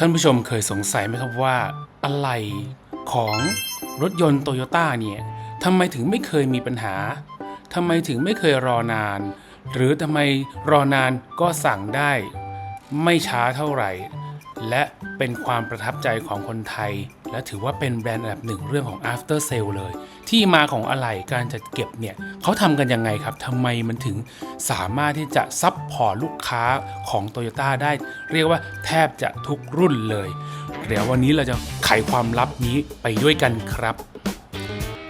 ท่านผู้ชมเคยสงสัยไหมครับว่า อะไรของรถยนต์โตโยต้าเนี่ยทำไมถึงไม่เคยมีปัญหาทำไมถึงไม่เคยรอนาน หรือทำไมรอนานก็สั่งได้ ไม่ช้าเท่าไหร่ และเป็นความประทับใจของคนไทย และถือว่าเป็นแบรนด์อันดับหนึ่งเรื่องของ after sale เลย ที่มาของอะไหล่การจัดเก็บเนี่ยเขาทำกันยังไงครับทำไมมันถึงสามารถที่จะซับพอร์ตลูกค้าของ Toyota ได้ เรียกว่าแทบจะทุกรุ่นเลย เดี๋ยววันนี้เราจะไขความลับนี้ไปด้วยกันครับ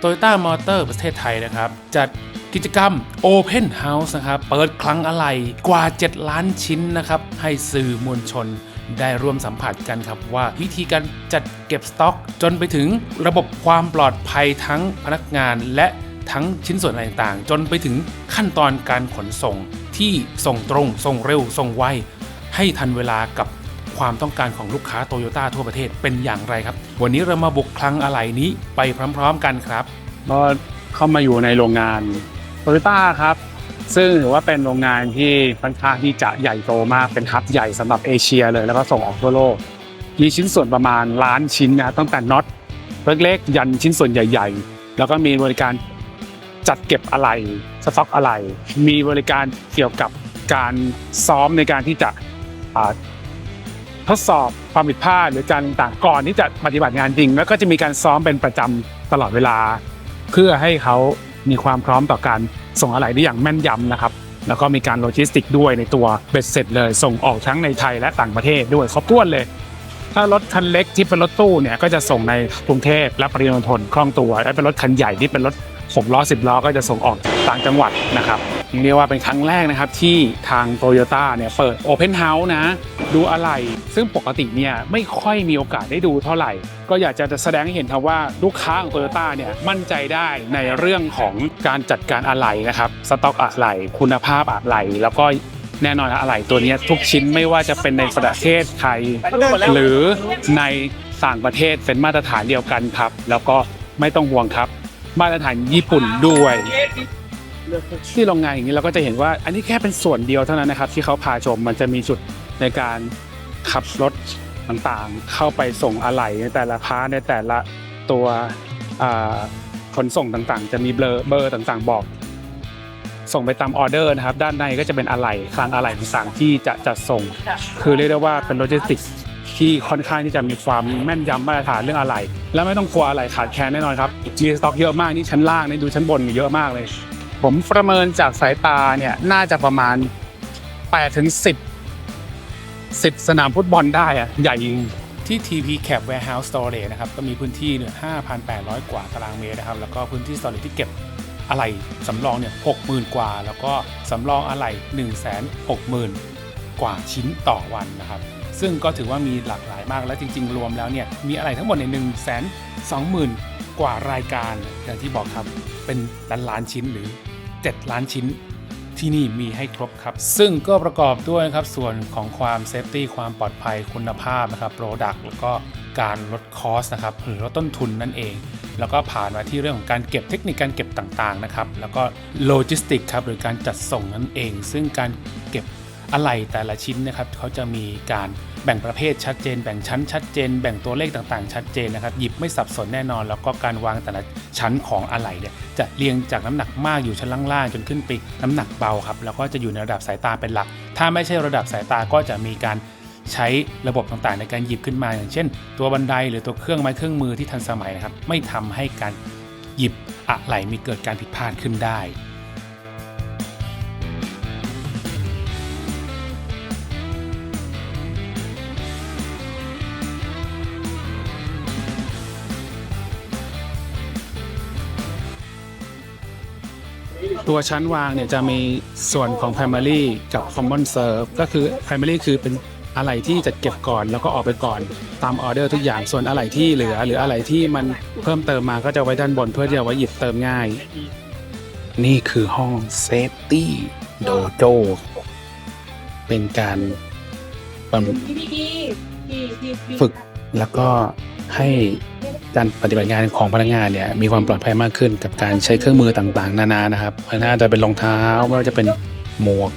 Toyota Motor ประเทศไทยนะครับ จัดกิจกรรม Open House นะครับ เปิดคลังอะไหล่กว่า 7 ล้านชิ้นนะครับ ให้สื่อมวลชน ได้ร่วมสัมผัสกันครับว่าวิธีการจัดเก็บสต็อก จนไปถึงระบบความปลอดภัยทั้งพนักงานและทั้งชิ้นส่วนต่างๆ จนไปถึงขั้นตอนการขนส่งที่ส่งตรง ส่งเร็ว ส่งไว ให้ทันเวลากับความต้องการของลูกค้าโตโยต้าทั่วประเทศเป็นอย่างไรครับ วันนี้เรามาบุกคลังอะไหล่นี้ไปพร้อม ๆ กันครับก็เข้ามาอยู่ในโรงงานโตโยต้าครับ ซึ่งถือว่าเป็นโรงงานที่ค่อนข้างที่จะใหญ่โตมากเป็นฮับใหญ่สำหรับเอเชียเลยแล้วก็ส่งออกทั่วโลก มีชิ้นส่วนประมาณล้านชิ้นนะตั้งแต่น็อตเล็กๆยันชิ้นส่วนใหญ่ ๆ แล้วก็มีบริการจัดเก็บอะไหล่สต็อกอะไหล่มีบริการเกี่ยวกับการซ้อมในการที่จะทดสอบความผิดพลาดหรือการต่างก่อนที่จะปฏิบัติงานจริง แล้วก็จะมีการซ้อมเป็นประจำตลอดเวลา เพื่อให้เขามีความพร้อมต่อการ ส่งอะไหล่ได้อย่างแม่นยำนะครับ แล้วก็มีการโลจิสติกด้วยในตัวเบ็ดเสร็จเลย ส่งออกทั้งในไทยและต่างประเทศด้วยครบถ้วนเลย ถ้ารถคันเล็กที่เป็นรถตู้เนี่ยก็จะส่งในกรุงเทพและปริมณฑลคล่องตัวและเป็นรถคันใหญ่ที่เป็นรถ6ล้อสิบล้อก็จะส่งออกต่างจังหวัดนะครับ เรียกว่าเป็นครั้งแรกนะครับที่ทางโตโยต้าเนี่ยเปิดโอเพนเฮาส์นะ ดูอะไรซึ่งปกติเนี่ยไม่ค่อยมีโอกาสได้ดูเท่าไหร่ ก็อยากจะแสดงให้เห็นครับว่าลูกค้าของโตโยต้าเนี่ยมั่นใจได้ในเรื่องของการจัดการอะไหล่นะครับสต็อกอะไหล่คุณภาพอะไหล่แล้วก็แน่นอนอะไหล่ตัวนี้ทุกชิ้นไม่ว่าจะเป็นในประเทศไทย หรือในต่างประเทศเป็นมาตรฐานเดียวกันครับ แล้วก็ไม่ต้องห่วงครับ มาตรฐานญี่ปุ่นด้วย ที่โรงงานอย่างนี้เราก็จะเห็นว่าอันนี้แค่เป็นส่วนเดียวเท่านั้นนะครับ ที่เขาพาชมมันจะมีจุดในการขับรถต่างๆ เข้าไปส่งอะไหล่ในแต่ละพาร์ทในแต่ละตัวขนส่งต่างๆ จะมีเบอร์เบอร์ต่างๆ บอก ส่งไปตามออเดอร์นะครับ ด้านในก็จะเป็นอะไหล่คลังอะไหล่ต่างๆที่จะจัดส่ง คือเรียกได้ว่าเป็นโลจิสติกส์ที่ค่อนข้างที่จะมีความแม่นยำมาตรฐานเรื่องอะไหล่และไม่ต้องกลัวอะไหล่ขาดแคลนแน่นอนครับมีสต็อกเยอะมากนี่ชั้นล่างนี่ดูชั้นบนเยอะมากเลย ผมประเมินจากสายตาเนี่ยน่าจะประมาณ8ถึง10 10 สนามฟุตบอลได้อะใหญ่จริงที่ TP Cap Warehouse Storage นะครับ ก็มีพื้นที่เนี่ย5,800 กว่าตารางเมตรนะครับ แล้วก็พื้นที่ storage ที่เก็บอะไหล่สำรองเนี่ย60,000 กว่า แล้วก็สำรองอะไหล่160,000 กว่าชิ้นต่อวันนะครับ ซึ่งก็ถือว่ามีหลากหลายมากและจริง ๆ รวมแล้วเนี่ย มีอะไหล่ทั้งหมดใน1 2 0 0 0 0 กว่ารายการอย่างที่บอกครับเป็นล้านล้านชิ้นหรือ 7 ล้านชิ้นที่นี่มีให้ครบครับ ซึ่งก็ประกอบด้วยนะครับส่วนของความเซฟตี้ความปลอดภัยคุณภาพนะครับโปรดักต์แล้วก็การลดคอสนะครับหรือลดต้นทุนนั่นเอง แล้วก็ผ่านมาที่เรื่องของการเก็บเทคนิคการเก็บต่างๆนะครับแล้วก็โลจิสติกครับหรือการจัดส่งนั่นเอง ซึ่งการเก็บอะไหล่แต่ละชิ้นนะครับเขาจะมีการ แบ่งประเภทชัดเจน แบ่งชั้นชัดเจน แบ่งตัวเลขต่างๆ ชัดเจนนะครับ หยิบไม่สับสนแน่นอน แล้วก็การวางแต่ละชั้นของอะไหล่เนี่ยจะเรียงจากน้ำหนักมากอยู่ชั้นล่างๆ จนขึ้นไปน้ำหนักเบาครับ แล้วก็จะอยู่ในระดับสายตาเป็นหลัก ถ้าไม่ใช่ระดับสายตาก็จะมีการใช้ระบบต่างๆ ในการหยิบขึ้นมา อย่างเช่น ตัวบันไดหรือตัวเครื่องไม้เครื่องมือที่ทันสมัยนะครับ ไม่ทำให้การหยิบอะไหล่มีเกิดการผิดพลาดขึ้นได้ ตัวชั้นวางเนี่ยจะมีส่วนของ Primary กับ Common Serve ก็คือ Primary คือเป็นอะไหล่ที่จัดเก็บก่อนแล้วก็ออกไปก่อนตามออเดอร์ทุกอย่างส่วนอะไหล่ที่เหลือ หรืออะไหล่ที่มันเพิ่มเติมมาก็จะไว้ด้านบนเพื่อที่จะไว้หยิบเติมง่าย นี่คือห้อง Safety Dojo เป็นการบำฝึกแล้วก็ให้ การปฏิบัติงานของพนักงานเนี่ยมีความปลอดภัยมากขึ้นกับการใช้เครื่องมือต่างๆ นานานะครับไม่ว่าจะเป็นรองเท้าไม่ว่าจะเป็นหมวก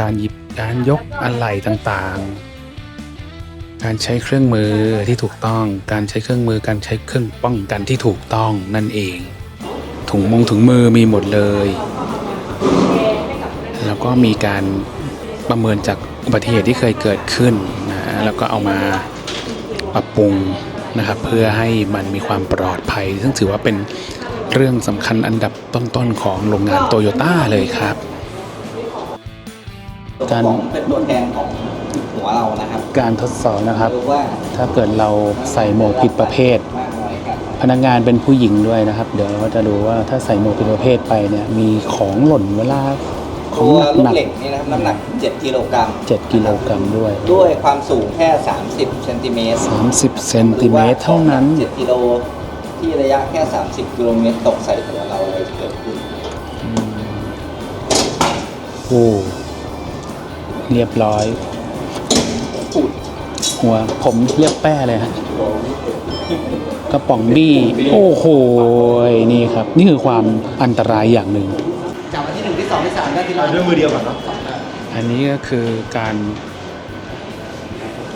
การหยิบการยกอะไหล่ต่างๆ การใช้เครื่องมือที่ถูกต้อง การใช้เครื่องมือการใช้เครื่องป้องกันที่ถูกต้องนั่นเอง ถุงมงถุงมือมีหมดเลย แล้วก็มีการประเมินจากอุบัติเหตุที่เคยเกิดขึ้นนะแล้วก็เอามาปรับปรุง นะครับเพื่อให้มันมีความปลอดภัย ซึ่งถือว่าเป็นเรื่องสำคัญอันดับต้นๆของโรงงานโตโยต้าเลยครับ การเป็นตัวแทนของหัวเรานะครับ การทดสอบนะครับว่าถ้าเกิดเราใส่หมวกผิดประเภท พนักงานเป็นผู้หญิงด้วยนะครับ เดี๋ยวเราจะดูว่าถ้าใส่หมวกผิดประเภทไปเนี่ยมีของหล่นเวลา ขอตังวหลูนักกเหล็กนี่นะครับน้ำหนัก 7กิโลกรัมๆ7กิโลกรัมด้วย ด้วยความสูงแค่ 30เซนติเมตร30เซนติเมตรเท่านั้น 7กิโลที่ระยะแค่ 30กิโลเมตรตกใส่หัวเราอะไรจะเกิดขึ้น โอ้เรียบร้อยหัวผมเรียบแป้เลยฮะกระป๋องบี้ โอ้โห นี่ครับ นี่คือความอันตรายอย่างหนึ่งจากวัน ที่หนึ่งที่สองที่สามก็ที่เราด้วยมือเดียวก่อนเนาะอันนี้ก็คือการ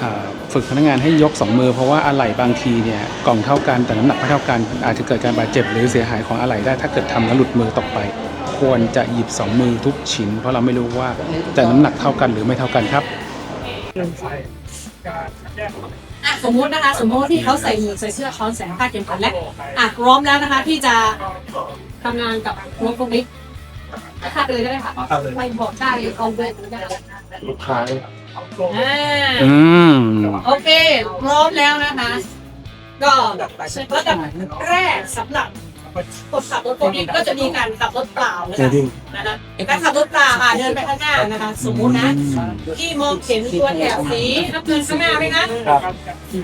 อ่าฝึกพนักงานให้ยกสองมือเพราะว่าอะไหล่บางทีเนี่ยกล่องเท่ากันแต่น้ำหนักไม่เท่ากันอาจจะเกิดการบาดเจ็บหรือเสียหายของอะไหล่ได้ถ้าเกิดทำแล้วหลุดมือตกไป ควรจะหยิบสองมือทุกชิ้น เพราะเราไม่รู้ว่าจะน้ำหนักเท่ากันหรือไม่เท่ากันครับ อะสมมุตินะคะ สมมติที่เขาใส่หมวกใส่เสื้อคอนแสงคาดเข็มขัดและอะพร้อมแล้วนะคะ ที่จะทำงานกับรถพวกนี้ คาดเลยก็ได้ค่ะไม่บอกได้เอาเลยได้ลูกค้าอ่าอืมโอเค พร้อมแล้วนะคะ ก็ระดับแรกสำหรับ คนขับรถพวกนี้ก็จะมีการขับรถเปล่านะคะนะคะการขับรถเปล่าอะเดินไปข้างหน้านะคะ สมมุตินะที่มองเห็นตัวแถบสีน้ำเงินข้างหน้าไหมคะ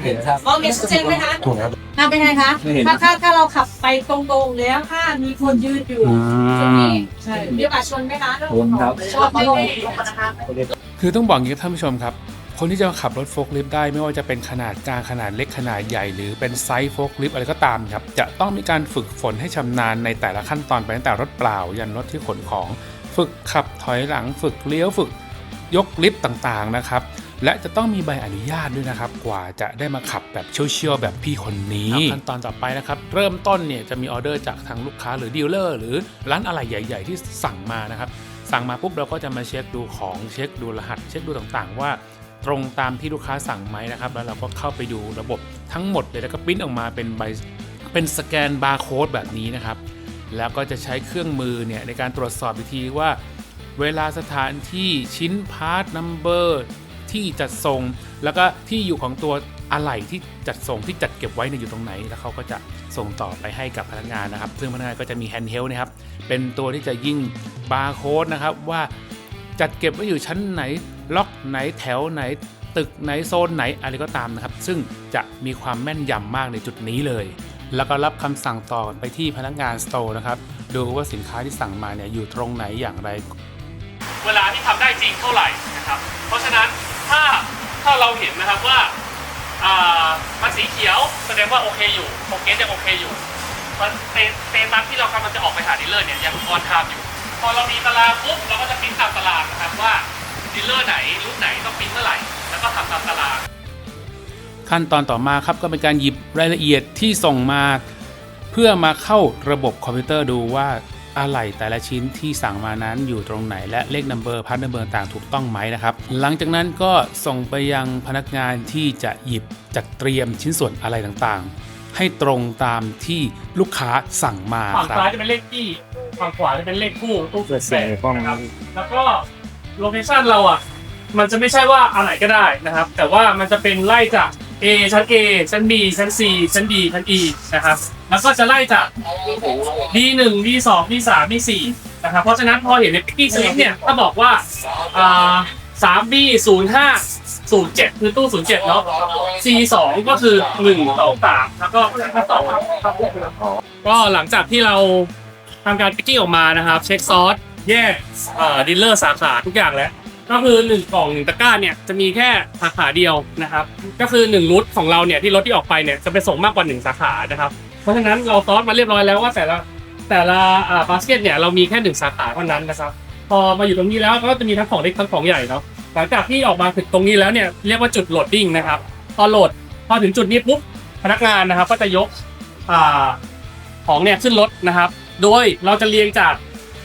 เห็นครับมองเห็นชัดเจนไหมคะถูกครับทำเป็นไงคะไม่เห็นถ้าถ้าถ้าเราขับไปตรงๆแล้วถ้ามีคนยืนอยู่ตรงนี้มีโอกาสชนไหมคะชนครับชนไม่ลงนะคะคือต้องบอกอย่างนี้ครับท่านผู้ชมครับ คนที่จะขับรถโฟล์คลิฟต์ได้ไม่ว่าจะเป็นขนาดกลางขนาดเล็กขนาดใหญ่ หรือเป็นไซส์โฟล์คลิฟต์อะไรก็ตามครับ จะต้องมีการฝึกฝนให้ชำนาญในแต่ละขั้นตอนไปตั้งแต่รถเปล่า ยันรถที่ขนของ ฝึกขับถอยหลัง ฝึกเลี้ยวฝึกยกลิฟต์ต่างๆนะครับและจะต้องมีใบอนุญาตด้วยนะครับ กว่าจะได้มาขับแบบเชี่ยวๆแบบพี่คนนี้ขั้นตอนต่อไปนะครับ เริ่มต้นเนี่ยจะมีออเดอร์จากทางลูกค้าหรือดีลเลอร์หรือร้านอะไรใหญ่ ๆ ที่สั่งมานะครับ สั่งมาปุ๊บเราก็จะมาเช็คดูของเช็คดูรหัส เช็คดูต่างๆ ว่า ตรงตามที่ลูกค้าสั่งไหมนะครับ แล้วเราก็เข้าไปดูระบบทั้งหมดเลยแล้วก็ปริ้นออกมาเป็นใบเป็นสแกนบาร์โค้ดแบบนี้นะครับ แล้วก็จะใช้เครื่องมือเนี่ยในการตรวจสอบอีกทีว่า เวลาสถานที่ชิ้นพาร์ทนัมเบอร์ที่จัดส่ง แล้วก็ที่อยู่ของตัวอะไหล่ที่จัดส่งที่จัดเก็บไว้เนี่ยอยู่ตรงไหน แล้วเขาก็จะส่งต่อไปให้กับพนักงานนะครับ ซึ่งพนักงานก็จะมีแฮนด์เฮลนะครับ เป็นตัวที่จะยิ่งบาร์โค้ดนะครับว่าจัดเก็บไว้อยู่ชั้นไหน ล็อกไหนแถวไหน ตึกไหนโซนไหนอะไรก็ตามนะครับ ซึ่งจะมีความแม่นยำมากในจุดนี้เลย แล้วก็รับคำสั่งต่อไปที่พนักงานสโตร์นะครับดูว่าสินค้าที่สั่งมาเนี่ยอยู่ตรงไหนอย่างไร เวลาที่ทำได้จริงเท่าไหร่นะครับ เพราะฉะนั้นถ้าถ้าเราเห็นนะครับว่าอ่ามันสีเขียวแสดงว่าโอเคอยู่โปรเกสยังโอเคอยู่มันเตเตตัสที่เรากำลังจะออกไปหาดีลเลอร์เนี่ยยังออนไทม์อยู่ พอเรามีตารางปุ๊บเราก็จะพิมพ์ตามตารางนะครับว่า ดีลเลอร์ไหนรุ่นไหนต้องพิมพ์เมื่อไหร่ แล้วก็ทำตามตาราง ขั้นตอนต่อมาครับก็เป็นการหยิบรายละเอียดที่ส่งมา เพื่อมาเข้าระบบคอมพิวเตอร์ดูว่าอะไหล่แต่ละชิ้นที่สั่งมานั้นอยู่ตรงไหนและเลขนัมเบอร์พาร์ทนัมเบอร์ต่างถูกต้องไหมนะครับ หลังจากนั้นก็ส่งไปยังพนักงานที่จะหยิบจัดเตรียมชิ้นส่วนอะไรต่างๆ ให้ตรงตามที่ลูกค้าสั่งมาฝั่งครับ ซ้ายจะเป็นเลขที่ฝั่งขวาจะเป็นเลขคู่ตู้สุดแปดนะครับ แล้วก็ โลเคชันเราอะ มันจะไม่ใช่ว่าอะไรก็ได้นะครับ แต่ว่ามันจะเป็นไล่จาก A ชั้น A ชั้น B ชั้น C ชั้น D ชั้น E นะครับ แล้วก็จะไล่จาก D1 D2 D3 D4 นะครับ เพราะฉะนั้นพอเห็นในพิกี้สลิปเนี่ย ถ้าบอกว่าอ่า 3B 05 07 คือตู้ 07 เนาะ C2 ก็คือ 1 2 3 แล้วก็ต่อก็หลังจากที่เราทำการพิกกิ้งออกมานะครับ เช็คซอส แยกดีลเลอร์สาขาทุกอย่างแล้ว ก็คือ 1 กล่องหนึ่งตะกร้าเนี่ยจะมีแค่สาขาเดียวนะครับ ก็คือ1รุดของเราเนี่ยที่รถที่ออกไปเนี่ยจะไปส่งมากกว่า 1 สาขานะครับ เพราะฉะนั้นเราซอสมาเรียบร้อยแล้วว่าแต่ละแต่ละอ่าบาสเกตเนี่ยเรามีแค่หนึ่งสาขาเท่านั้นนะครับ พอมาอยู่ตรงนี้แล้วก็จะมีทั้งของเล็กทั้งของใหญ่เนาะหลังจากที่ออกมาถึงตรงนี้แล้วเนี่ยเรียกว่าจุดโหลดดิ้งนะครับตอโหลดพอถึงจุดนี้ปุ๊บพนักงานนะครับ ก็จะยกอ่าของเนี่ยขึ้นรถนะครับ โดยเราจะเรียงจาก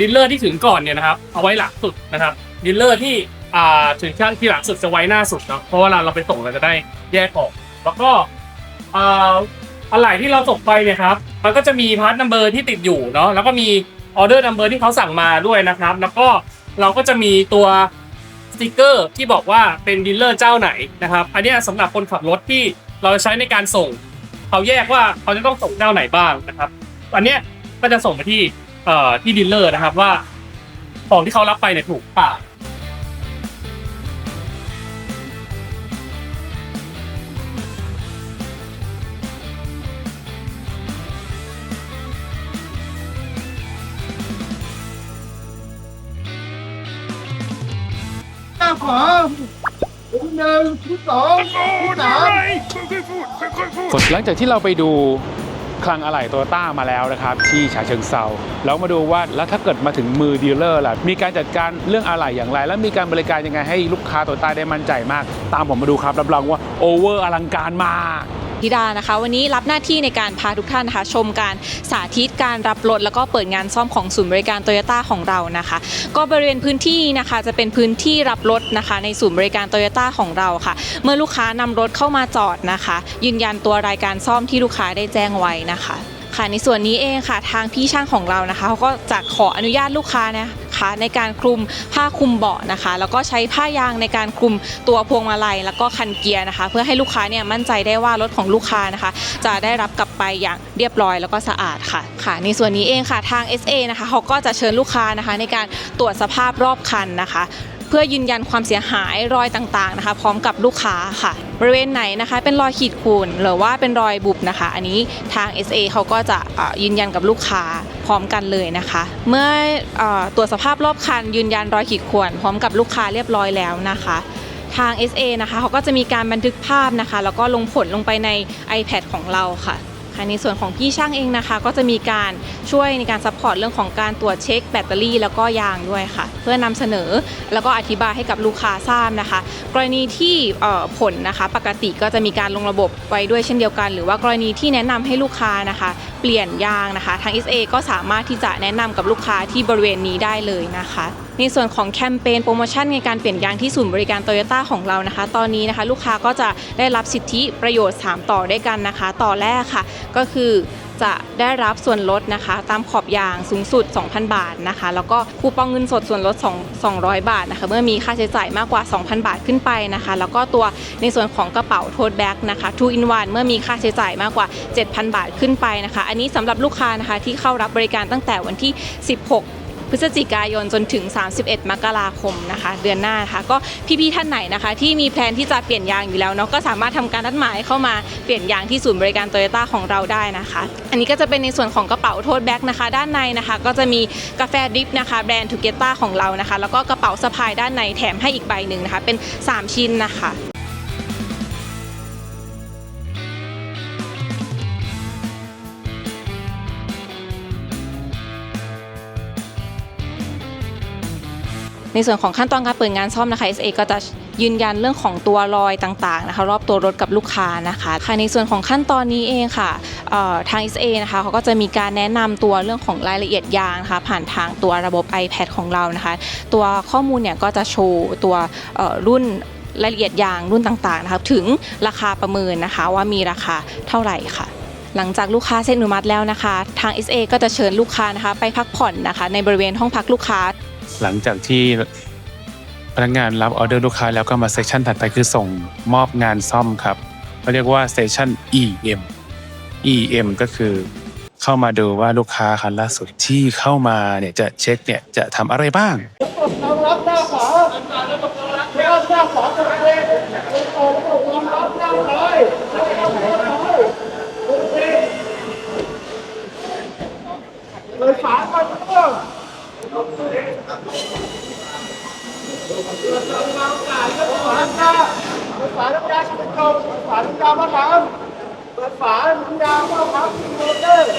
ดีลเลอร์ที่ถึงก่อนเนี่ยนะครับเอาไว้หลังสุดนะครับดีลเลอร์ที่อ่าถึงข้างที่หลังสุดจะไว้หน้าสุดเนาะเพราะเวลาเราไปส่งเราจะได้แยกออก แล้วก็อ่าอะไรที่เราส่งไปเนี่ยครับมันก็จะมีพาร์ทนัมเบอร์ที่ติดอยู่เนาะแล้วก็มีออเดอร์นัมเบอร์ที่เขาสั่งมาด้วยนะครับ แล้วก็เราก็จะมีตัวสติกเกอร์ที่บอกว่าเป็นดีลเลอร์เจ้าไหนนะครับ อันนี้ยสำหรับคนขับรถที่เราใช้ในการส่ง เขาแยกว่าเขาจะต้องส่งเจ้าไหนบ้างนะครับ อันเนี้ยก็จะส่งไปที่ เอ่อที่ดีลเลอร์นะครับว่าของที่เขารับไปเนี่ยถูกเปล่ากดหลังจากที่เราไปดู คลังอะไหล่โตโยต้ามาแล้วนะครับที่ฉะเชิงเซาแล้วมาดูว่าแล้วถ้าเกิดมาถึงมือดีลเลอร์ล่ะมีการจัดการเรื่องอะไหล่อย่างไร แล้วมีการบริการยังไงให้ลูกค้าโตโยต้าได้มั่นใจมาก ตามผมมาดูครับรับรองว่าโอเวอร์อลังการมาก ธิดานะคะ วันนี้รับหน้าที่ในการพาทุกท่านนะคะชมการสาธิตการรับรถแล้วก็เปิดงานซ่อมของศูนย์บริการโตโยต้าของเรานะคะ ก็บริเวณพื้นที่นะคะจะเป็นพื้นที่รับรถนะคะ ในศูนย์บริการโตโยต้าของเราค่ะ เมื่อลูกค้านำรถเข้ามาจอดนะคะ ยืนยันตัวรายการซ่อมที่ลูกค้าได้แจ้งไว้นะคะค่ะในส่วนนี้เองค่ะทางพี่ช่างของเรานะคะเขาก็จะขออนุญาตลูกค้านะ คะในการคลุมผ้าคลุมเบาะนะคะ แล้วก็ใช้ผ้ายางในการคลุมตัวพวงมาลัย แล้วก็คันเกียร์นะคะ เพื่อให้ลูกค้าเนี่ยมั่นใจได้ว่ารถของลูกค้านะคะ จะได้รับกลับไปอย่างเรียบร้อยแล้วก็สะอาดค่ะค่ะ ในส่วนนี้เองค่ะทาง SA นะคะเขาก็จะเชิญลูกค้านะคะในการตรวจสภาพรอบคันนะคะ เพื่อยืนยันความเสียหายรอยต่างๆนะคะ พร้อมกับลูกค้าค่ะ บริเวณไหนนะคะ เป็นรอยขีดข่วนหรือว่าเป็นรอยบุบนะคะ อันนี้ทาง SA เขาก็จะยืนยันกับลูกค้าพร้อมกันเลยนะคะ เมื่อเออตรวจสภาพรอบคัน ยืนยันรอยขีดข่วนพร้อมกับลูกค้าเรียบร้อยแล้วนะคะทาง SA นะคะเขาก็จะมีการบันทึกภาพนะคะ แล้วก็ลงผลลงไปใน iPad ของเราค่ะ ค่ะในส่วนของพี่ช่างเองนะคะ ก็จะมีการช่วยในการซัพพอร์ตเรื่องของการตรวจเช็คแบตเตอรี่แล้วก็ยางด้วยค่ะ เพื่อนำเสนอแล้วก็อธิบายให้กับลูกค้าทราบนะคะ กรณีที่ผลนะคะ ปกติก็จะมีการลงระบบไว้ด้วยเช่นเดียวกัน หรือว่ากรณีที่แนะนำให้ลูกค้านะคะ เปลี่ยนยางนะคะ ทาง SA ก็สามารถที่จะแนะนำกับลูกค้าที่บริเวณนี้ได้เลยนะคะ ในส่วนของแคมเปญโปรโมชั่นในการเปลี่ยนยางที่ศูนย์บริการโตโยต้าของเรานะคะ ตอนนี้นะคะลูกค้าก็จะได้รับสิทธิประโยชน์ 3 ต่อด้วยกันนะคะ ต่อแรกค่ะ ก็คือจะได้รับส่วนลดนะคะ ตามขอบยางสูงสุด 2,000 บาทนะคะ แล้วก็คูปองเงินสดส่วนลด 2 200 บาทนะคะ เมื่อมีค่าใช้จ่ายมากกว่า 2,000 บาทขึ้นไปนะคะ แล้วก็ตัวในส่วนของกระเป๋าโทสแบ็กนะคะ2 in 1เมื่อมีค่าใช้จ่ายมากกว่า 7,000 บาทขึ้นไปนะคะ อันนี้สำหรับลูกค้านะคะที่เข้ารับบริการตั้งแต่วันที่ 16 พฤศจิกายนจนถึง 31 มกราคมนะคะ เดือนหน้านะคะก็พี่ๆท่านไหนนะคะ ที่มีแพลนที่จะเปลี่ยนยางอยู่แล้วเนาะก็สามารถทำการนัดหมายเข้ามาเปลี่ยนยางที่ศูนย์บริการโตโยต้าของเราได้นะคะ อันนี้ก็จะเป็นในส่วนของกระเป๋าโทษแบ็กนะคะ ด้านในนะคะ ก็จะมีกาแฟดริปนะคะแบรนด์ทูเกต้าของเรานะคะ แล้วก็กระเป๋าสะพายด้านในแถมให้อีกใบหนึ่งนะคะ เป็น 3 ชิ้นนะคะ ในส่วนของขั้นตอนการเปิดงานซ่อมนะคะ SA ก็จะยืนยันเรื่องของตัวรอยต่างๆนะคะรอบตัวรถกับลูกค้านะคะค่ะในส่วนของขั้นตอนนี้เองค่ะเอ่อทาง SA นะคะเขาก็จะมีการแนะนำตัวเรื่องของรายละเอียดยางนะคะผ่านทางตัวระบบ iPad ของเรานะคะ ตัวข้อมูลเนี่ยก็จะโชว์ตัวรุ่นรายละเอียดยางรุ่นต่างๆนะคะถึงราคาประเมินนะคะว่ามีราคาเท่าไหร่ค่ะหลังจากลูกค้าเซ็นอนุมัติแล้วนะคะ ทาง SA ก็จะเชิญลูกค้านะคะ ไปพักผ่อนนะคะ ในบริเวณห้องพักลูกค้า หลังจากที่พนักงานรับออเดอร์ลูกค้าแล้วก็มาเซสชันถัดไปคือส่งมอบงานซ่อมครับเขาเรียกว่าเซสชัน EM EM ก็คือเข้ามาดูว่าลูกค้าคันล่าสุดที่เข้ามาเนี่ยจะเช็คเนี่ยจะทำอะไรบ้างฝาน้าขวาหน้าขวา ฝาน้ำยามะขามเปิดฝาน้ำยามะขามกินโรเตอร์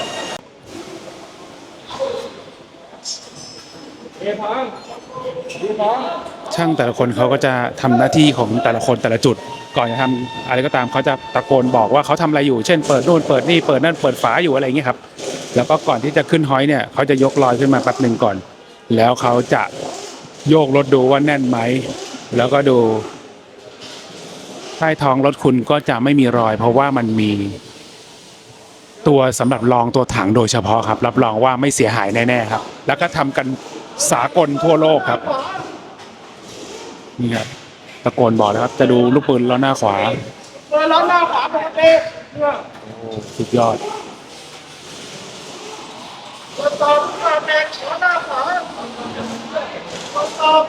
ช่างแต่ละคนเขาก็จะทำหน้าที่ของแต่ละคนแต่ละจุด ก่อนจะทำอะไรก็ตามเขาจะตะโกนบอกว่าเขาทำอะไรอยู่ เช่นเปิดนู่นเปิดนี่เปิดนั่นเปิดฝาอยู่อะไรอย่างเงี้ยครับ แล้วก็ก่อนที่จะขึ้นฮอยเนี่ยเขาจะยกลอยขึ้นมาแป๊บหนึ่งก่อน แล้วเขาจะโยกรถดูว่าแน่นไหม แล้วก็ดู ใต้ท้องรถคุณก็จะไม่มีรอย เพราะว่ามันมีตัวสำหรับรองตัวถังโดยเฉพาะครับ รับรองว่าไม่เสียหายแน่ๆครับ แล้วก็ทำกันสากลทั่วโลกครับนี่ครับตะโกนบอกนะครับ จะดูลูกปืนล้อหน้าขวาเปิดล้อหน้าขวาปกติเนี่ยสุดยอดทดสอบทุกอย่างเองล้อหน้าขวาทดสอบ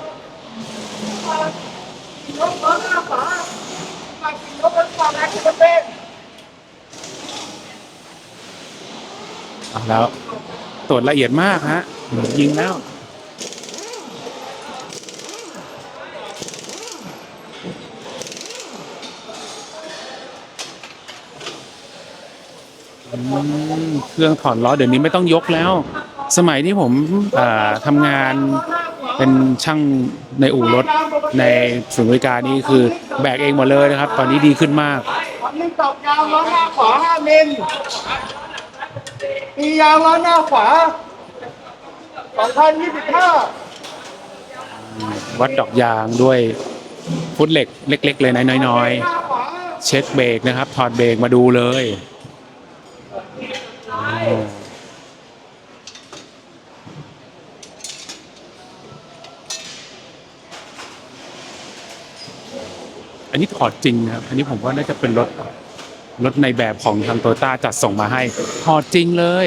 ยกล้อหน้าขวา มากินล้อขวาแรงปกติเอาแล้วตรวจละเอียดมากฮะยิงแล้ว อืมเครื่องถอนล้อเดี๋ยวนี้ไม่ต้องยกแล้ว สมัยที่ผมอ่าทำงาน เป็นช่างในอู่รถในศูนย์บริการนี่คือแบกเองหมดเลยนะครับ ตอนนี้ดีขึ้นมากวันนี้ตอกยางล้อหน้าขวา5มิลตียางล้อหน้าขวา2025 วัดดอกยางด้วยฟุตเหล็กเล็ก ๆ เลยนะน้อยหน้าขวาๆเช็คเบรกนะครับ ถอดเบรกมาดูเลย อันนี้ถอดจริงนะครับ อันนี้ผมว่าน่าจะเป็นรถรถในแบบของทางโตต้าจัดส่งมาให้ ถอดจริงเลย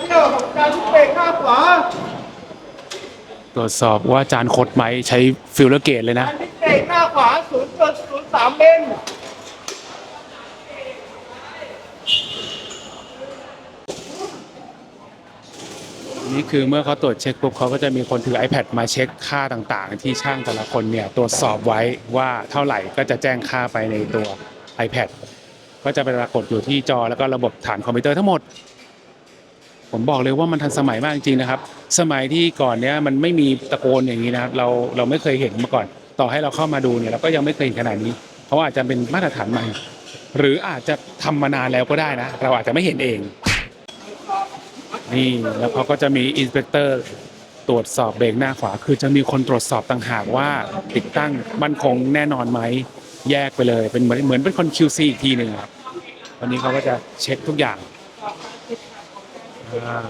เที่ยวของการทุกเบรกหน้าขวาตรวจสอบว่าจานคดไหมใช้ฟิลเลอร์เกตเลยนะการทุกเบรกหน้าขวา0.03มิลนี่ นี่คือเมื่อเขาตรวจเช็คปุ๊บเขาก็จะมีคนถือ iPad มาเช็คค่าต่างๆ ที่ช่างแต่ละคนเนี่ยตรวจสอบไว้ว่าเท่าไหร่ก็จะแจ้งค่าไปในตัว iPad ก็จะไปปรากฏอยู่ที่จอแล้วก็ระบบฐานคอมพิวเตอร์ทั้งหมด ผมบอกเลยว่ามันทันสมัยมากจริงๆนะครับ สมัยที่ก่อนเนี้ยมันไม่มีตะโกนอย่างนี้นะครับเราเราไม่เคยเห็นมาก่อน ต่อให้เราเข้ามาดูเนี่ยเราก็ยังไม่เคยเห็นขนาดนี้เพราะอาจจะเป็นมาตรฐานใหม่หรืออาจจะทำมานานแล้วก็ได้นะ เราอาจจะไม่เห็นเอง นี่แล้วเขาก็จะมีอินสเปกเตอร์ตรวจสอบเบรกหน้าขวา คือจะมีคนตรวจสอบต่างหากว่าติดตั้งมั่นคงแน่นอนไหมแยกไปเลย เป็นเหมือนเหมือนเป็นคน QC อีกทีหนึ่งครับวันนี้เขาก็จะเช็คทุกอย่างอ่า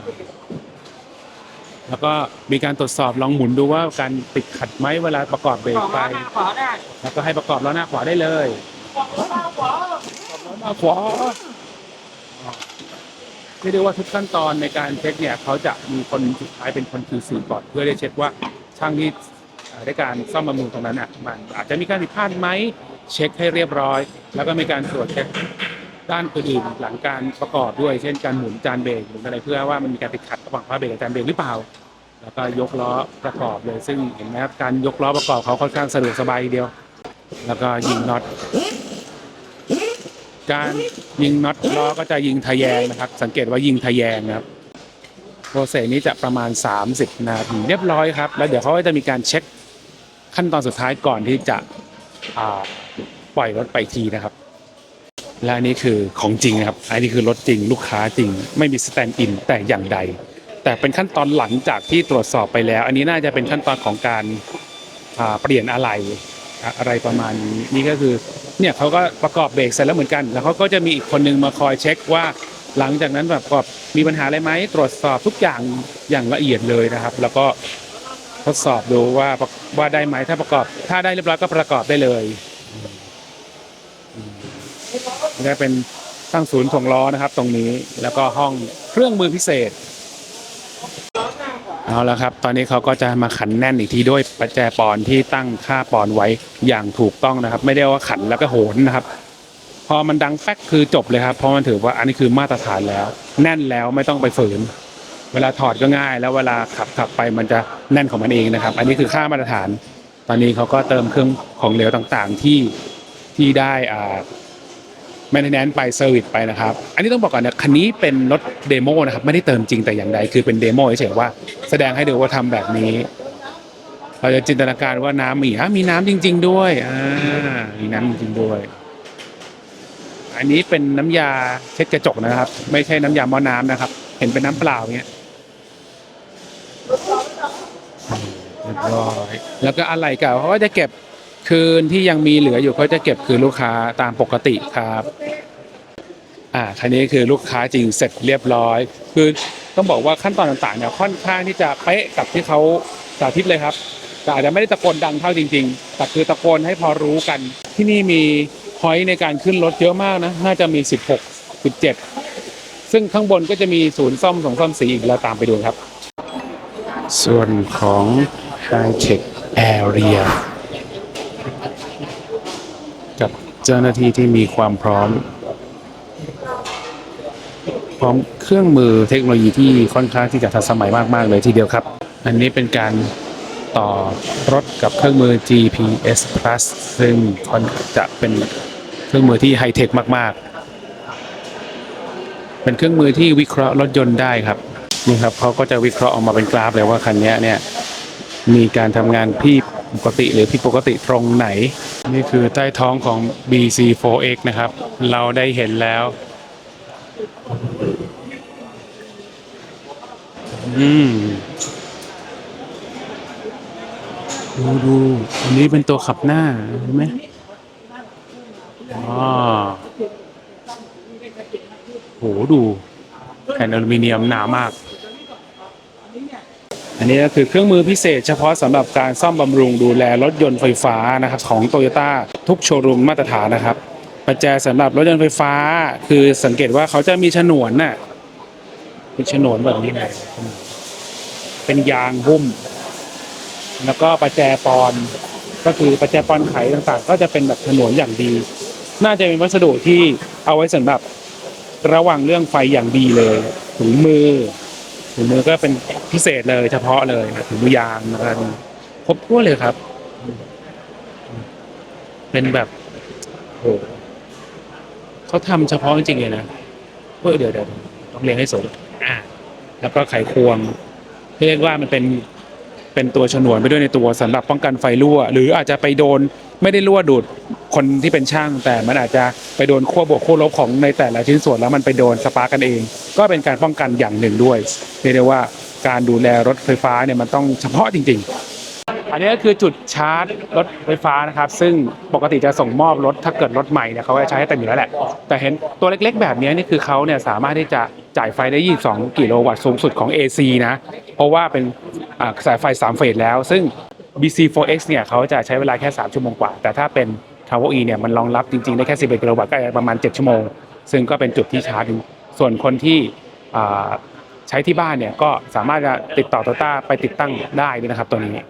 แล้วก็มีการตรวจสอบลองหมุนดูว่าการติดขัดไหมเวลาประกอบเบรกไป แล้วก็ให้ประกอบล้อหน้าขวาได้เลยล้อหน้าขวา เรียกได้ว่าทุกขั้นตอนในการเช็คเนี่ยเขาจะมีคนสุดท้ายเป็นคน QC ก่อนเพื่อได้เช็คว่าช่างที่ได้การซ่อมบำรุงตรงนั้นอะมันอาจจะมีการผิดพลาดไหมเช็คให้เรียบร้อย แล้วก็มีการตรวจเช็คด้านอื่นหลังการประกอบด้วย เช่นการหมุนจานเบรกหรืออะไรเพื่อว่ามันมีการติดขัดระหว่างผ้าเบรกกับจานเบรกหรือเปล่า แล้วก็ยกล้อประกอบเลย ซึ่งเห็นไหมครับการยกล้อประกอบเขาค่อนข้างสะดวกสบายเดียว แล้วก็ยิงน็อต การยิงน็อตล้อก็จะยิงทะแยงนะครับ สังเกตว่ายิงทะแยงนะครับโปรเซสนี้จะประมาณ 30 นาทีเรียบร้อยครับ แล้วเดี๋ยวเขาก็จะมีการเช็คขั้นตอนสุดท้ายก่อนที่จะปล่อยรถไปทีนะครับ และนนี้คือของจริงนะครับ อันนี้คือรถจริง ลูกค้าจริง ไม่มีสแตนด์อินแต่อย่างใด แต่เป็นขั้นตอนหลังจากที่ตรวจสอบไปแล้ว อันนี้น่าจะเป็นขั้นตอนของการเปลี่ยนอะไร อะไรประมาณนี้นี่ก็คือเนี่ยเขาก็ประกอบเบรกเสร็จแล้วเหมือนกัน แล้วเขาก็จะมีอีกคนนึงมาคอยเช็คว่าหลังจากนั้นแบบประกอบมีปัญหาอะไรไหมตรวจสอบทุกอย่างอย่างละเอียดเลยนะครับ แล้วก็ทดสอบดูว่าว่าได้ไหมถ้าประกอบ ถ้าได้เรียบร้อยก็ประกอบได้เลยนี่ก็เป็นตั้งศูนย์ถ่วงล้อนะครับ ตรงนี้แล้วก็ห้องเครื่องมือพิเศษ เอาละครับ ตอนนี้เขาก็จะมาขันแน่นอีกทีด้วยประแจปอนที่ตั้งค่าปอนไว้อย่างถูกต้องนะครับ ไม่ได้ว่าขันแล้วก็โหนนะครับ พอมันดังแป๊กคือจบเลยครับ เพราะมันถือว่าอันนี้คือมาตรฐานแล้ว แน่นแล้วไม่ต้องไปฝืน เวลาถอดก็ง่าย แล้วเวลาขับขับไปมันจะแน่นของมันเองนะครับ อันนี้คือค่ามาตรฐาน ตอนนี้เขาก็เติมเครื่องของเหลวต่างๆที่ที่ได้อ่า แมนเทนแนนไปเซอร์วิสไปนะครับ อันนี้ต้องบอกก่อนนะคันนี้เป็นรถเดโมนะครับไม่ได้เติมจริงแต่อย่างใดคือเป็นเดโมเฉยๆว่าแสดงให้ดูว่าทำแบบนี้ เราจะจินตนาการว่าน้ำมีอะมีน้ำจริง ๆ ด้วยอ่ามีน้ำจริงๆด้วย อันนี้เป็นน้ำยาเช็ดกระจกนะครับ ไม่ใช่น้ำยาหม้อน้ำนะครับ เห็นเป็นน้ำเปล่าเงี้ยเรียบร้อยแล้วก็อะไรเก่าเขาก็จะเก็บ คืนที่ยังมีเหลืออยู่เขาจะเก็บคืนลูกค้าตามปกติครับอ่าคันนี้คือลูกค้าจริงเสร็จเรียบร้อย คือต้องบอกว่าขั้นตอนต่างๆเนี่ยค่อนข้างที่จะเป๊ะกับที่เขาสาธิตเลยครับแต่อาจจะไม่ได้ตะโกนดังเท่าจริง ๆ แต่คือตะโกนให้พอรู้กัน ที่นี่มีพอยต์ในการขึ้นรถเยอะมากนะน่าจะมี 16 17 ซึ่งข้างบนก็จะมีศูนย์ซ่อมของซ่อมสีอีกเราตามไปดูครับ ส่วนของ High Tech Area กับ เจ้าหน้าที่ที่มีความพร้อม พร้อมเครื่องมือเทคโนโลยีที่ค่อนข้างที่จะทันสมัยมาก ๆ เลยทีเดียวครับ อันนี้เป็นการต่อรถกับเครื่องมือ GPS Plus ซึ่งค่อนจะเป็นเครื่องมือที่ไฮเทคมาก ๆ เป็นเครื่องมือที่วิเคราะห์รถยนต์ได้ครับนี่ครับเขาก็จะวิเคราะห์ออกมาเป็นกราฟเลยว่าคันนี้เนี่ยมีการทำงานที่ ปกติหรือผิดปกติตรงไหน นี่คือใต้ท้องของ BC4X นะครับ เราได้เห็นแล้ว อืมดูดูอันนี้เป็นตัวขับหน้าเห็นไหมอ๋อโหดูแผ่นอลูมิเนียมหนามาก อันนี้ก็คือเครื่องมือพิเศษเฉพาะสำหรับการซ่อมบำรุงดูแลรถยนต์ไฟฟ้านะครับของโตโยต้าทุกโชว์รูมมาตรฐานนะครับปัจจัยสำหรับรถยนต์ไฟฟ้า คือสังเกตว่าเขาจะมีฉนวนน่ะเป็นฉนวนแบบนี้เลยเป็นยางหุ้ม แล้วก็ประแจปอนก็คือประแจปอนไขต่างๆ ก็จะเป็นแบบฉนวนอย่างดี น่าจะเป็นวัสดุที่เอาไว้สำหรับระวังเรื่องไฟอย่างดีเลยถุงมือ ถุงมือก็เป็นพิเศษเลยเฉพาะเลยถุงมือยางนะครับครบถ้วนเลยครับ เป็นแบบโอ้โหเขาทำเฉพาะจริงๆเลยนะเฮ้ยเดี๋ยวเดี๋ยวต้องเรียงให้สมอ่า แล้วก็ไขควงเรียกว่ามันเป็นเป็นตัวฉนวนไปด้วยในตัวสำหรับป้องกันไฟรั่ว หรืออาจจะไปโดน ไม่ได้รั่วดูดคนที่เป็นช่าง แต่มันอาจจะไปโดนขั้วบวกขั้วลบของในแต่ละชิ้นส่วนแล้วมันไปโดนสปาร์กกันเอง ก็เป็นการป้องกันอย่างหนึ่งด้วยเรียกได้ว่าการดูแลรถไฟฟ้าเนี่ยมันต้องเฉพาะจริง ๆ อันนี้ก็คือจุดชาร์จรถไฟฟ้านะครับ ซึ่งปกติจะส่งมอบรถถ้าเกิดรถใหม่เนี่ยเขาจะใช้ให้เต็มอยู่แล้วแหละ แต่เห็นตัวเล็กๆ แบบนี้นี่คือเขาเนี่ยสามารถที่จะจ่ายไฟได้ 22 กิโลวัตต์สูงสุดของ AC นะ เพราะว่าเป็นสายไฟ 3 เฟสแล้ว ซึ่ง BC4X เนี่ยเขาจะใช้เวลาแค่ 3 ชั่วโมงกว่า แต่ถ้าเป็น t a w o E เนี่ยมันรองรับจริงๆ ได้แค่ 11 กิโลวัตต์ก็ประมาณ 7 ชั่วโมง ซึ่งก็เป็นจุดที่ชาร์จส่วนคนที่ใช้ที่บ้านเนี่ยก็สามารถจะติดต่อโตต้าไปติดตั้งได้ด้วยนะครับตัวนี้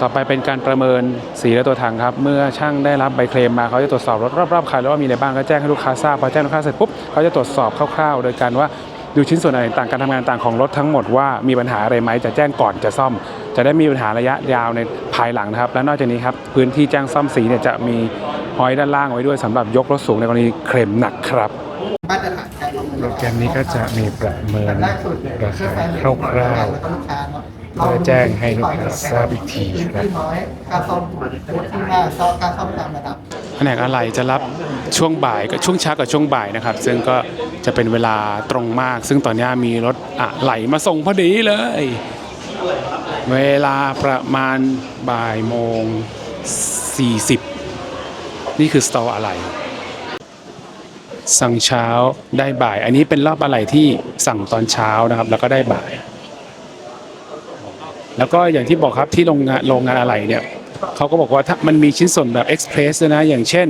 ต่อไปเป็นการประเมินสีและตัวถังครับ เมื่อช่างได้รับใบเคลมมาเขาจะตรวจสอบรถรอบๆคันแล้วว่ามีอะไรบ้างก็แจ้งให้ลูกค้าทราบพอแจ้งลูกค้าเสร็จปุ๊บเขาจะตรวจสอบคร่าวๆ โดยการว่า ดูชิ้นส่วนอะไรต่างการทำงานต่างของรถทั้งหมดว่ามีปัญหาอะไรไหมจะแจ้งก่อนจะซ่อม จะได้มีปัญหาระยะยาวในภายหลังนะครับ และนอกจากนี้ครับพื้นที่แจ้งซ่อมสีเนี่ยจะมีหอยด้านล่างไว้ด้วยสำหรับยกรถสูงในกรณีเคลมหนักครับรฐานการโปรแกรมนี้ก็จะมีประเมินราคาคร่าวๆ เพื่อแจ้งให้ลูกค้าทราบอีกทีครับน้อยการซ่อมที่มากก็การซ่อมตามระดับแผนกอะไรจะรับช่วงบ่ายกับช่วงเช้ากับช่วงบ่ายนะครับ ซึ่งก็จะเป็นเวลาตรงมาก ซึ่งตอนนี้มีรถอะไหลมาส่งพอดีเลย เวลาประมาณบ่ายโมง 40 นี่คือสตออะไร สั่งเช้าได้บ่าย อันนี้เป็นรอบอะไรที่สั่งตอนเช้านะครับ แล้วก็ได้บ่าย แล้วก็อย่างที่บอกครับที่โรงงานโรงงานอะไรเนี่ยเขาก็บอกว่าถ้ามันมีชิ้นส่วนแบบเอ็กซ์เพรสนะอย่างเช่น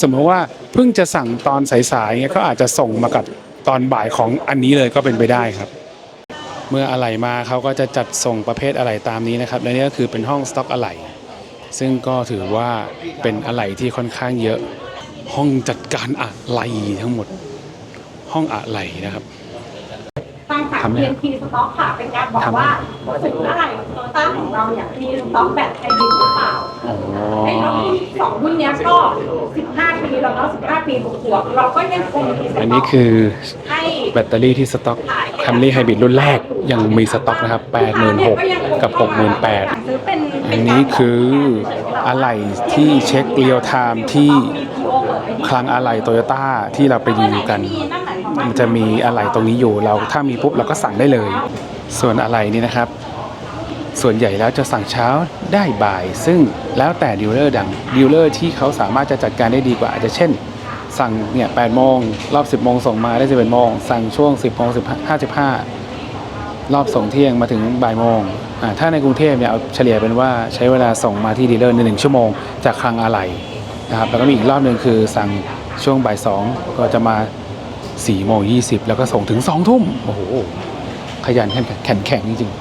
สมมติว่าเพิ่งจะสั่งตอนสายๆเงี้ยก็อาจจะส่งมากับตอนบ่ายของอันนี้เลยก็เป็นไปได้ครับ เมื่ออะไหล่มาเขาก็จะจัดส่งประเภทอะไหล่ตามนี้นะครับและนี่ก็คือเป็นห้องสต็อกอะไหล่ซึ่งก็ถือว่าเป็นอะไหล่ที่ค่อนข้างเยอะ ห้องจัดการอะไหล่ทั้งหมด ห้องอะไหล่นะครับ ตั้งแต่ทำไหม TNT สต็อกค่ะ เป็นการบอกทำว่าถึงเมื่อไหร่โตต้าของเราอยากมีสต็อกแบบไฮบริดหรือเปล่า อ๋อไอ้รถที่สสองรุ่นเนี้ยก็สิบห้าปีแล้วเนาะสิบห้าปีบวกๆเราก็ยังคงมีสต็กอันนี้คือให้แบตเตอรี่ที่สต็อก Camry Hybrid รุ่นแรกยังมีสต็อกนะครับ 86,000กับ 68,000 ซื้อเป็นอันนี้คืออะไหล่ที่เช็คเรียลไทม์ที่คลังอะไหล่โตโยต้าที่เราไปรีวิวกันมัน มันจะมีอะไหล่ตรงนี้อยู่เราถ้ามีปุ๊บเราก็สั่งได้เลย ส่วนอะไหล่นี่นะครับ ส่วนใหญ่แล้วจะสั่งเช้าได้บ่าย ซึ่งแล้วแต่ดีลเลอร์ดังดีลเลอร์ที่เขาสามารถจะจัดการได้ดีกว่าอาจจะเช่น สั่งเนี่ย8โมงรอบ 10โมงส่งมาได้11โมงสั่งช่วง 10โมง55รอบส่งเที่ยงมาถึงบ่ายโมงถ้าในกรุงเทพเนี่ยเอาเฉลี่ยเป็นว่าใช้เวลาส่งมาที่ดีลเลอร์ในหนึ่งชั่วโมงจากคลังอะไหล่นะครับแล้วก็มีอีกรอบหนึ่งคือสั่งช่วงบ่ายสองก็จะมา 4โมง20แล้วก็ส่งถึง2ทุ่มโอ้โห ขยันแข็งแข็งแข็งจริงๆ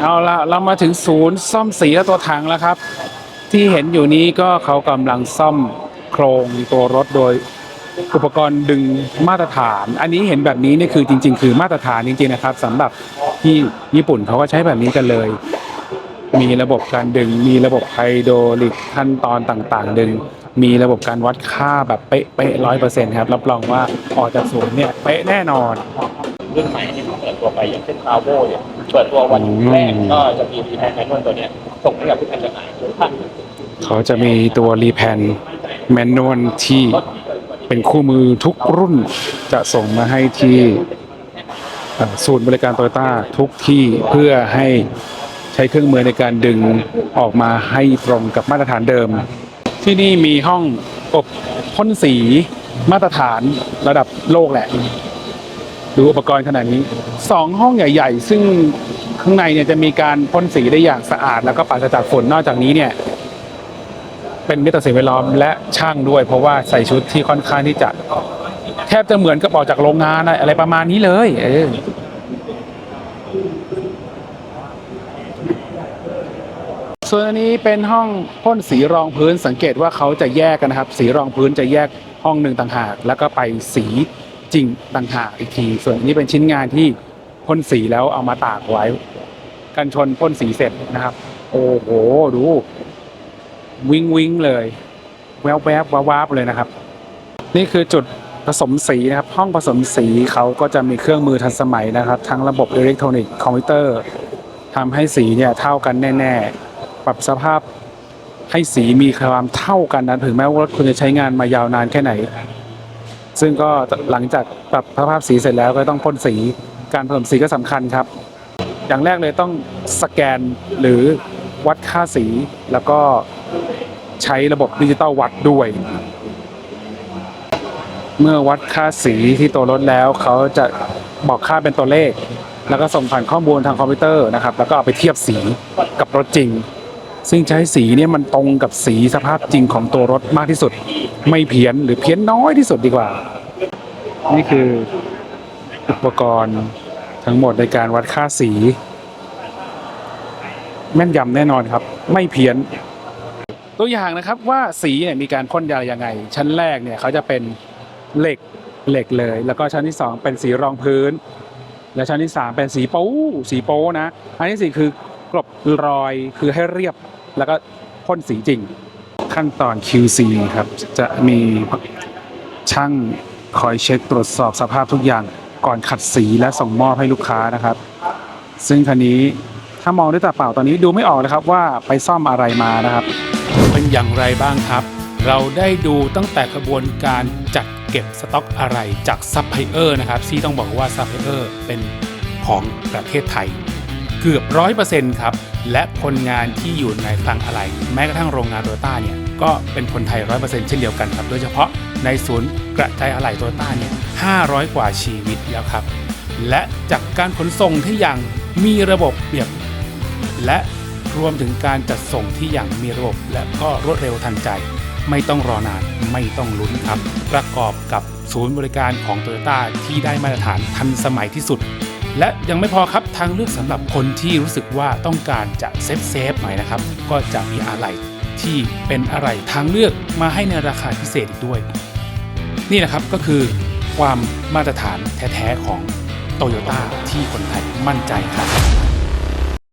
เอาละเรามาถึงศูนย์ซ่อมสีและตัวถังแล้วครับ ที่เห็นอยู่นี้ก็เขากำลังซ่อมโครงตัวรถโดยอุปกรณ์ดึงมาตรฐาน อันนี้เห็นแบบนี้นี่คือจริง ๆ คือมาตรฐานจริงๆนะครับสำหรับที่ญี่ปุ่นเขาก็ใช้แบบนี้กันเลย มีระบบการดึง มีระบบไฮโดรลิกขั้นตอนต่างๆ ดึง มีระบบการวัดค่าแบบเป๊ะๆร้อยเปอร์เซ็นต์ครับ รับรองว่าออกจากศูนย์เนี่ยเป๊ะแน่นอน รุ่นใหม่ที่เขาเปิดตัวไปอย่างเช่น a าโวเนี่ยเปิดตัววันแรกก็จะมีรีแพนแมนนวลตัวเนี้ยส่งให้กับผู้แทนจำหน่ายทุกท่านเขาจะมีตัวรีแพนแมนนวลที่เป็นคู่มือทุกรุ่นจะส่งมาให้ที่เอ่อศูนย์บริการโตโยต้าทุกที่เพื่อให้ใช้เครื่องมือในการดึงออกมาให้ตรงกับมาตรฐานเดิม ที่นี่มีห้องอบพ่นสีมาตรฐานระดับโลกแหละ ดูอุปกรณ์ขนาดนี้สองห้องใหญ่ ๆ ซึ่งข้างในเนี่ยจะมีการพ่นสีได้อย่างสะอาด แล้วก็ปราศจากฝุ่นนอกจากนี้เนี่ยเป็นมิตรต่อสิ่งแวดล้อมและช่างด้วย เพราะว่าใส่ชุดที่ค่อนข้างที่จะแทบจะเหมือนกับออกจากโรงงานอะไรประมาณนี้เลย เออ ส่วนอันนี้เป็นห้องพ่นสีรองพื้นสังเกตว่าเขาจะแยกกันนะครับ สีรองพื้นจะแยกห้องหนึ่งต่างหาก แล้วก็ไปสีจริงต่างหากอีกที ส่วนนี้เป็นชิ้นงานที่พ่นสีแล้วเอามาตากไว้ กันชนพ่นสีเสร็จนะครับ โอ้โหดู วิงวิงเลย แวบแวบวาวาบเลยนะครับ นี่คือจุดผสมสีนะครับ ห้องผสมสีเขาก็จะมีเครื่องมือทันสมัยนะครับ ทั้งระบบอิเล็กทรอนิกส์คอมพิวเตอร์ทำให้สีเนี่ยเท่ากันแน่ ๆ ปรับสภาพให้สีมีความเท่ากันนะถึงแม้ว่ารถคุณจะใช้งานมายาวนานแค่ไหน ซึ่งก็หลังจากปรับสภาพสีเสร็จแล้วก็ต้องพ่นสีการผสมสีก็สำคัญครับ อย่างแรกเลยต้องสแกนหรือวัดค่าสีแล้วก็ใช้ระบบดิจิตอลวัดด้วย เมื่อวัดค่าสีที่ตัวรถแล้ว เขาจะบอกค่าเป็นตัวเลข แล้วก็ส่งผ่านข้อมูลทางคอมพิวเตอร์นะครับ แล้วก็เอาไปเทียบสีกับรถจริง ซึ่งใช้สีเนี่ยมันตรงกับสีสภาพจริงของตัวรถมากที่สุด ไม่เพี้ยนหรือเพี้ยนน้อยที่สุดดีกว่า นี่คืออุปกรณ์ทั้งหมดในการวัดค่าสี แม่นยำแน่นอนครับ ไม่เพี้ยน ตัวอย่างนะครับว่าสีเนี่ยมีการพ่นยายังไง ชั้นแรกเนี่ยเขาจะเป็นเหล็กเหล็กเลย แล้วก็ชั้นที่สองเป็นสีรองพื้น และชั้นที่สามเป็นสีโป๊สีโป๊นะ อันที่สี่คือ กลบรอยคือให้เรียบแล้วก็พ่นสีจริง ขั้นตอน QC ครับ จะมีช่างคอยเช็คตรวจสอบสภาพทุกอย่างก่อนขัดสีและส่งมอบให้ลูกค้านะครับ ซึ่งคันนี้ถ้ามองด้วยตาเปล่าตอนนี้ดูไม่ออกนะครับว่าไปซ่อมอะไรมานะครับ เป็นอย่างไรบ้างครับ เราได้ดูตั้งแต่กระบวนการจัดเก็บสต็อกอะไรจากซัพพลายเออร์นะครับที่ต้องบอกว่าซัพพลายเออร์เป็นของประเทศไทย เกือบร้อยเปอร์เซ็นต์ครับ และคนงานที่อยู่ในคลังอะไรแม้กระทั่งโรงงานโตโยต้าเนี่ยก็เป็นคนไทยร้อยเปอร์เซ็นต์เช่นเดียวกันครับ โดยเฉพาะในศูนย์กระจายอะไหล่โตโยต้าเนี่ยห้าร้อยกว่าชีวิตแล้วครับ และจากการขนส่งที่อย่างมีระบบเรียบ และรวมถึงการจัดส่งที่อย่างมีระบบและก็รวดเร็วทันใจ ไม่ต้องรอนานไม่ต้องลุ้นครับ ประกอบกับศูนย์บริการของ t o y ยต้าที่ได้มาตรฐานทันสมัยที่สุด และยังไม่พอครับทางเลือกสำหรับคนที่รู้สึกว่าต้องการจะเซฟเซฟๆหน่อยนะครับ ก็จะมีอะไรที่เป็นอะไรทางเลือกมาให้ในราคาพิเศษอีกด้วย นี่นะครับก็คือความมาตรฐานแท้ ๆ ของโตโยต้าที่คนไทยมั่นใจครับ